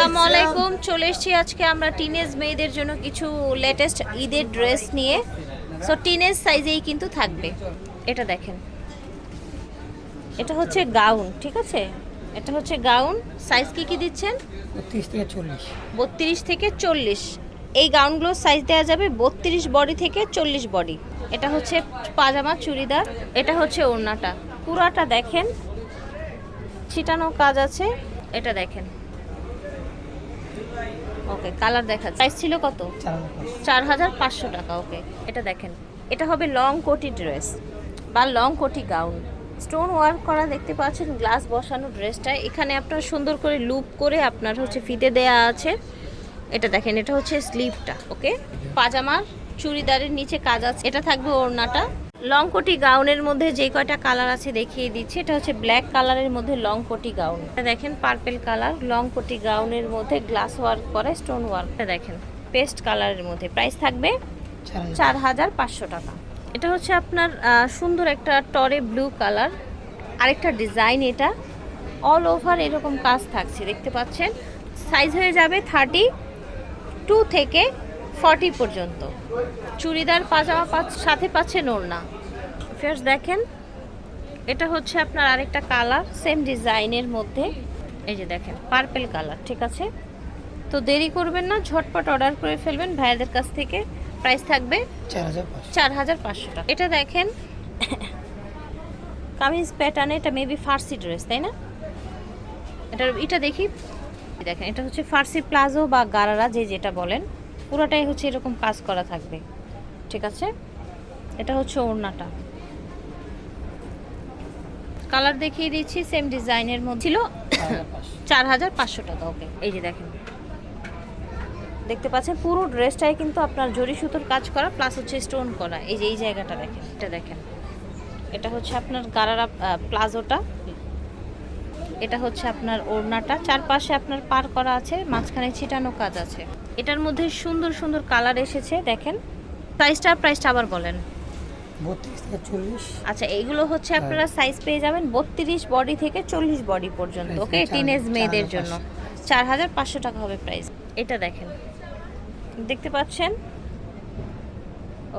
আসসালামু আলাইকুম চলে এসেছি আজকে আমরা টিনেজ মেয়েদের জন্য কিছু লেটেস্ট ঈদের ড্রেস নিয়ে। সো টিনেজ সাইজেই কিন্তু থাকবে। এটা দেখেন। এটা হচ্ছে গাউন ঠিক আছে? এটা হচ্ছে গাউন সাইজ কি কি দিচ্ছেন? বত্রিশ থেকে চল্লিশ। বত্রিশ থেকে চল্লিশ। এই গাউনগুলোর সাইজ দেওয়া যাবে বত্রিশ বডি থেকে চল্লিশ বডি এটা হচ্ছে পাজামা চুড়িদার এটা হচ্ছে ওড়নাটা। পুরাটা দেখেন। ছিটানো কাজ আছে। এটা দেখেন। ওকে কালার দেখা সাইজ ছিল কত? চার হাজার পাঁচশো। চার হাজার পাঁচশো টাকা ওকে। এটা দেখেন এটা হবে লং কোটি ড্রেস বা লং কোটি গাউন স্টোন ওয়ার্ক করা দেখতে পাচ্ছেন গ্লাস বসানো ড্রেসটা এখানে আপনার সুন্দর করে লুপ করে আপনার হচ্ছে ফিতে দেয়া আছে। এটা দেখেন এটা হচ্ছে স্লিভটা ওকে। পাজামার চুড়িদারের নিচে কাজ আছে। এটা থাকবে ওড়নাটা। লং কোটি গাউনের মধ্যে যে কয়টা কালার আছে দেখিয়ে দিচ্ছি। এটা হচ্ছে ব্ল্যাক কালারের মধ্যে লং কোটি গাউন। এটা দেখেন পার্পেল কালার লং কোটি গাউনের মধ্যে গ্লাস ওয়ার্ক করা স্টোন ওয়ার্কটা দেখেন। পেস্ট কালারের মধ্যে। প্রাইস থাকবে চার হাজার। পাঁচশো টাকা। এটা হচ্ছে আপনার সুন্দর একটা টরে ব্লু কালার আরেকটা ডিজাইন এটা। অল ওভার এরকম কাজ থাকছে দেখতে পাচ্ছেন? সাইজ হয়ে যাবে থার্টি টু থেকে ফর্টি পর্যন্ত। চুড়িদার পাজামা পাচ্ছ- সাথে পাচ্ছেন ওড়না ফেয়ার্স দেখেন এটা হচ্ছে আপনার আরেকটা কালার সেম ডিজাইনের মধ্যে। এই যে দেখেন পার্পেল কালার ঠিক আছে? তো দেরি করবেন না ঝটপট অর্ডার করে ফেলবেন। ভাইয়াদের কাছ থেকে প্রাইস থাকবে চার হাজার চার হাজার পাঁচশো টাকা। এটা দেখেন কামিজ প্যাটার্নে এটা মেবি ফার্সি ড্রেস তাই না? এটা এটা দেখি দেখেন এটা হচ্ছে ফার্সি প্লাজো বা গারারা যে যেটা বলেন। পুরোটাই হচ্ছে এরকম কাজ করা থাকবে। ঠিক আছে? এটা হচ্ছে ওড়নাটা। কালার দেখিয়ে দিচ্ছি সেম ডিজাইনের মধ্যে। ছিল চার হাজার পাঁচশো টাকা ওকে এই যে দেখেন। দেখতে পাচ্ছেন, পুরো ড্রেসটাই কিন্তু আপনার জরি সুতোর কাজ করা প্লাস হচ্ছে স্টোন করা। এই যে, এই জায়গাটা দেখেন, এটা দেখেন। এটা হচ্ছে আপনার গারারা প্লাজোটা এটা হচ্ছে আপনার ওড়নাটা। চারপাশে আপনার পার করা আছে মাঝখানে ছিটানো কাজ আছে। এটার মধ্যে সুন্দর সুন্দর কালার এসেছে দেখেন। প্রাইসটা প্রাইসটা আবার বলেন। আচ্ছা এইগুলো হচ্ছে আপনারা সাইজ পেয়ে যাবেন বত্রিশ বডি থেকে চল্লিশ বডি পর্যন্ত ওকে টিনেজ মেয়েদের জন্য। চার হাজার পাঁচশো টাকা হবে প্রাইস এটা দেখেন। দেখতে পাচ্ছেন?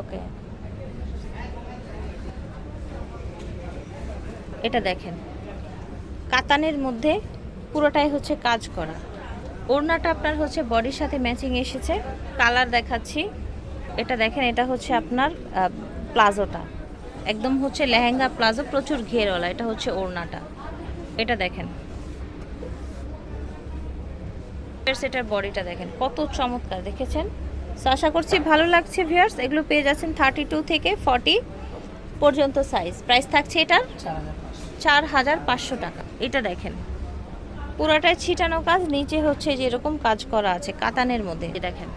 ওকে এটা দেখেন। কাতানের মধ্যে পুরোটাই হচ্ছে কাজ করা। ওড়নাটা আপনার হচ্ছে বডির সাথে ম্যাচিং এসেছে। কালার দেখাচ্ছি। এটা দেখেন এটা হচ্ছে আপনার প্লাজোটা। একদম হচ্ছে লেহেঙ্গা প্লাজো প্রচুর ঘেরওয়ালা এটা হচ্ছে ওড়নাটা। এটা দেখেন। সেটার বডিটা দেখেন কত চমৎকার দেখেছেন? So, আশা করছি ভালো লাগছে ভিয়ার্স এগুলো পেয়ে যাচ্ছেন থার্টি টু থেকে ফর্টি পর্যন্ত সাইজ প্রাইস থাকছে এটার? চার হাজার পাঁচশো টাকা। এটা দেখেন। পুরাটাই ছিটানো কাজ, নিচে হচ্ছে যে এরকম কাজ করা আছে, কাতানের মধ্যে। দেখেন।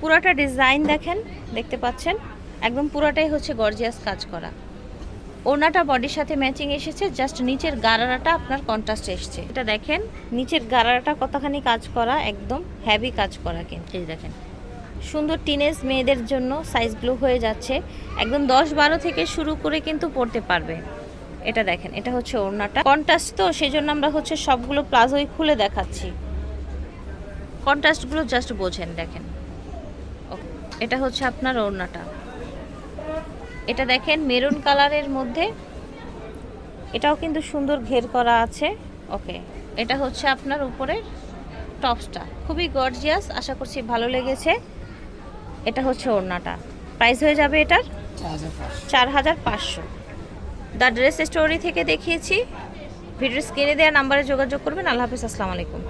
পুরাটা ডিজাইন দেখেন, দেখতে পাচ্ছেন? একদম পুরাটাই হচ্ছে গর্জিয়াস কাজ করা। ওনাটা বডির সাথে ম্যাচিং এসেছে, জাস্ট নিচের গারারাটা আপনার কন্ট্রাস্ট এসেছে। এটা দেখেন, নিচের গারারাটা কতখানি কাজ করা, একদম হ্যাভি কাজ করা কিন্তু। এই দেখেন। সুন্দর টিনেজ মেয়েদের জন্য সাইজগুলো হয়ে যাচ্ছে। একদম দশ বারো থেকে শুরু করে কিন্তু পড়তে পারবে। এটা দেখেন এটা হচ্ছে ওড়নাটা। কন্ট্রাস্ট তো সেই জন্য আমরা হচ্ছে সবগুলো প্লাজোই খুলে দেখাচ্ছি। কন্ট্রাস্টগুলো জাস্ট বোঝেন দেখেন। এটা হচ্ছে আপনার ওড়নাটা। এটা দেখেন মেরুন কালারের মধ্যে। এটাও কিন্তু সুন্দর ঘের করা আছে। ওকে এটা হচ্ছে আপনার উপরের টপসটা। খুবই গর্জিয়াস আশা করছি ভালো লেগেছে। এটা হচ্ছে ওড়নাটা। প্রাইস হয়ে যাবে এটার? চার হাজার পাঁচশো। দ্য ড্রেস স্টোরি থেকে দেখিয়েছি। ভিডিও স্ক্রিনে দেওয়া নাম্বারে যোগাযোগ করবেন। আল্লাহ হাফিজ, আসসালামু আলাইকুম।